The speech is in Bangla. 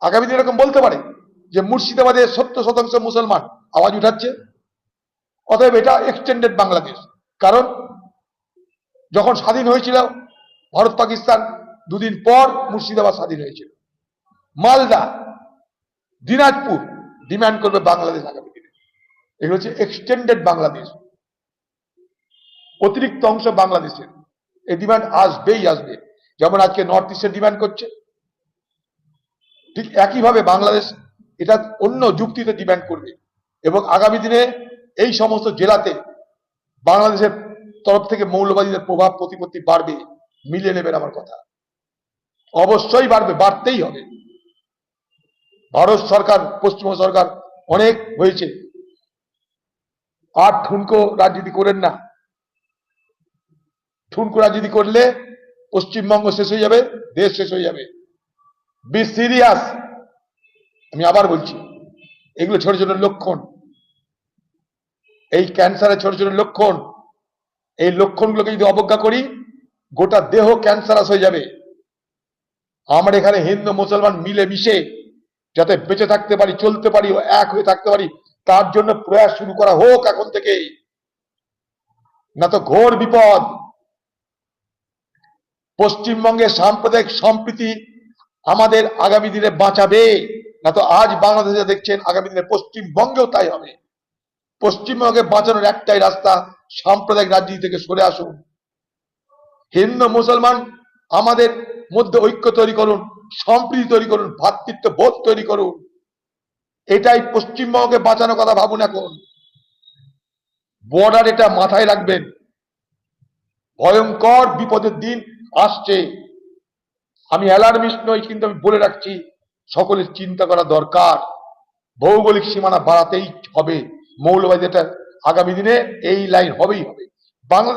আগামী দিনে এরকম বলতে পারে যে মুর্শিদাবাদে সত্তর শতাংশ মুসলমান আওয়াজ উঠাচ্ছে, অতএব এটা এক্সটেন্ডেড বাংলাদেশ। কারণ যখন স্বাধীন হয়েছিল, ভারত পাকিস্তান দুদিন পর মুর্শিদাবাদ স্বাধীন হয়েছিল। মালদা, দিনাজপুর ডিমান্ড করবে বাংলাদেশ আগামী দিনে। এগুলো হচ্ছে এক্সটেন্ডেড বাংলাদেশ। অতিরিক্ত অংশ বাংলাদেশের। এই ডিমান্ড আসবেই, আসবে। যেমন আজকে নর্থ ইস্টের ডিমান্ড করছে ঠিক একইভাবে বাংলাদেশ এটা অন্য যুক্তিতে ডিমান্ড করবে এবং আগামী দিনে এই সমস্ত জেলাতে বাংলাদেশের তরফ থেকে মৌলবাদীদের প্রভাব, প্রতিপত্তি বাড়বে মিলে নেবেন আমার কথা। অবশ্যই বাড়বে, বাড়তেই হবে। ভারত সরকার, পশ্চিমবঙ্গ সরকার অনেক হয়েছে। আর ঠুনকো রাজনীতি করেন না। ঠুনকো রাজনীতি করলে পশ্চিমবঙ্গ শেষ হয়ে যাবে, দেশ শেষ হয়ে যাবে। বি সিরিয়াস আমি আবার বলছি, এগুলো ছোট ছোট লক্ষণ। এই ক্যান্সারের ছোট ছোট লক্ষণ, এই লক্ষণগুলোকে যদি অবজ্ঞা করি, গোটা দেহ ক্যান্সারাস হয়ে যাবে। আমরা এখানে হিন্দু, মুসলমান মিলে মিশে যাতে বেঁচে থাকতে পারি, চলতে পারি ও এক হয়ে থাকতে পারি, তার জন্য প্রয়াস শুরু করা হোক এখন থেকে না তো ঘোর বিপদ। পশ্চিমবঙ্গের সাম্প্রদায়িক সম্প্রীতি আমাদের আগামী দিনে বাঁচাবে। না তো আজ বাংলাদেশে দেখছেন আগামী দিনে পশ্চিমবঙ্গেও তাই হবে। পশ্চিমবঙ্গে বাঁচানোর একটাই রাস্তা সাম্প্রদায়িক রাজনীতি থেকে সরে আসুন। হিন্দু, মুসলমান আমাদের মধ্যে ঐক্য তৈরি করুন, সম্প্রীতি তৈরি করুন ভ্রাতৃত্ব বোধ তৈরি করুন। এটাই পশ্চিমবঙ্গকে বাঁচানোর কথা ভাবুন এখন। বর্ডার এটা মাথায় রাখবেন। ভয়ঙ্কর বিপদের দিন আসছে। আমি অ্যালার্মিস্ট নই, কিন্তু আমি বলে রাখছি, সকলের চিন্তা করা দরকার। ভৌগোলিক সীমানা বাড়াতেই হবে। মৌলবাদী এটা আগামী দিনে এই লাইন হবেই হবে। বাংলাদেশ